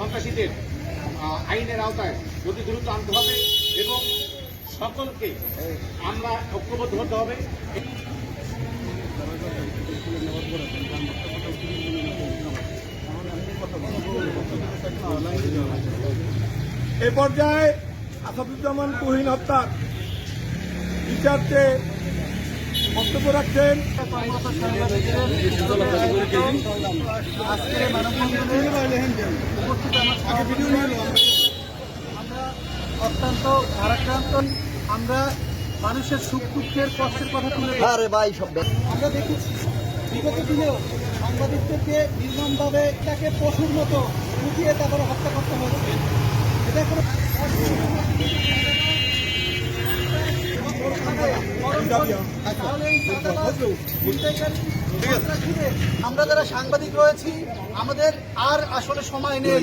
সন্ত্রাসীদের আইনের আওতায় অতি দ্রুত আনতে হবে এবং সকলকে আমরা ঐক্যবদ্ধ হতে হবে। এ পর্যায়ে আসাদুজ্জামান তুহিন হত্যার বিচারতে বক্তব্য রাখছেন। আজকে মানববন্ধনে উপস্থিত আমার অত্যন্ত ভারাক্রান্ত। আমরা মানুষের সুখ দুঃখের কষ্টের কথা তুলে আরে ভাই সব আমরা দেখেছি বিগত দিনেও সাংবাদিকদেরকে নির্মমভাবে তাকে পশুর মতো লুকিয়ে তারপরে হত্যা করতে হয়েছে। এটা কোনো আমরা যারা সাংবাদিক রয়েছি আমাদের আর আসলে সময় নেই।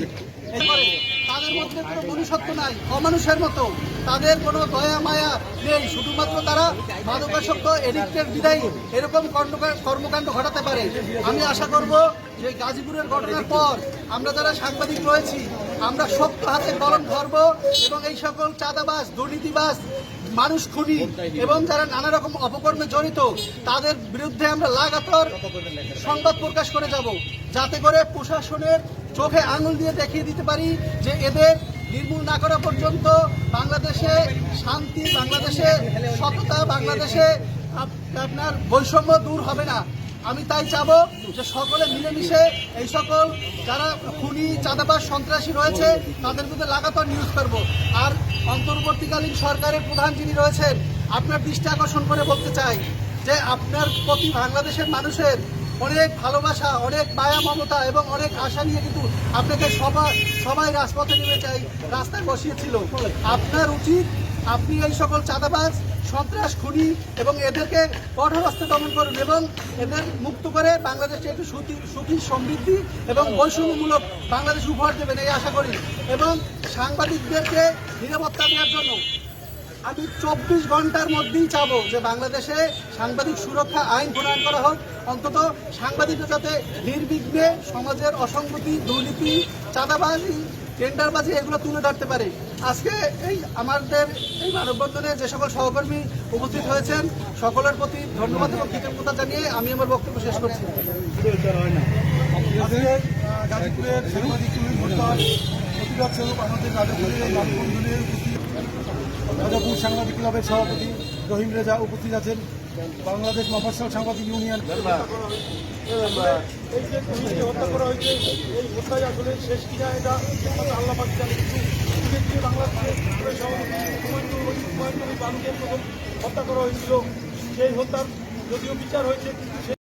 তাদের মধ্যে কোনো মনুষ্যত্ব নাই, অমানুষের মতো। তাদের কোনো দয়া, মায়া নেই। শুধুমাত্র তারা মাদকাসক্ত এডিক্টের বিদায়ী এরকম কর্মকাণ্ড ঘটাতে পারে। আমি আশা করব যে গাজীপুরের ঘটনার পর আমরা যারা সাংবাদিক রয়েছি, আমরা শক্ত হাতে কলম ধরব এবং এই সকল চাঁদাবাজ, দুর্নীতিবাজ, মানুষ খুনি এবং যারা নানা রকম অপকর্মে জড়িত, তাদের বিরুদ্ধে আমরা লাগাতার সংবাদ প্রকাশ করে যাব। যাতে করে প্রশাসনের চোখে আঙুল দিয়ে দেখিয়ে দিতে পারি যে এদের নির্মূল না করা পর্যন্ত বাংলাদেশে শান্তি, বাংলাদেশে সততা, বাংলাদেশে আপনার বৈষম্য দূর হবে না। আমি তাই চাবো যে সকলে মিলেমিশে এই সকল যারা খুনি, চাঁদাবাজ, সন্ত্রাসী রয়েছে, তাদের মধ্যে লাগাতার নিউজ করব। আর অন্তর্বর্তীকালীন সরকারের প্রধান যিনি রয়েছেন, আপনার দৃষ্টি আকর্ষণ করে বলতে চাই যে আপনার প্রতি বাংলাদেশের মানুষের অনেক ভালোবাসা, অনেক মায়া, মমতা এবং অনেক আশা নিয়ে কিন্তু আপনাকে সবাই সবাই রাজপথে নেমে চাই রাস্তায় বসিয়েছিল। আপনার উচিত আপনি এই সকল চাঁদাবাজ, সন্ত্রাস, খুনি এবং এদেরকে কঠোর হস্তে দমন করুন এবং এদের মুক্ত করে বাংলাদেশে একটু সুখী সুখী সমৃদ্ধি এবং বৈষম্যমূলক বাংলাদেশ উপহার দেবেন, এই আশা করি। এবং সাংবাদিকদেরকে নিরাপত্তা দেওয়ার জন্য আমি চব্বিশ ঘণ্টার মধ্যেই চাবো যে বাংলাদেশে সাংবাদিক সুরক্ষা আইন প্রণয়ন করা হোক। অন্তত সাংবাদিকরা যাতে নির্বিঘ্নে সমাজের অসঙ্গতি, দুর্নীতি, চাঁদাবাজি, টেন্ডারবাজি এগুলো তুলে ধরতে পারে। আজকে এই আমাদের এই মানববন্ধনে যে সকল সহকর্মী উপস্থিত হয়েছেন, সকলের প্রতি ধন্যবাদ এবং কৃতজ্ঞতা জানিয়ে আমি আমার বক্তব্য শেষ করছি। প্রতিবাদ স্বরূপ আমাদের গাজীপুরের এই গাজীপুর সাংবাদিক ক্লাবের সভাপতি রহিম রেজা উপস্থিত আছেন। বাংলাদেশ মফস্বল সাংবাদিক ইউনিয়ন। হত্যা করা হয়েছে, এই শেষ এটা হত্যা করা হয়েছিল, সেই হত্যার যদিও বিচার হয়েছে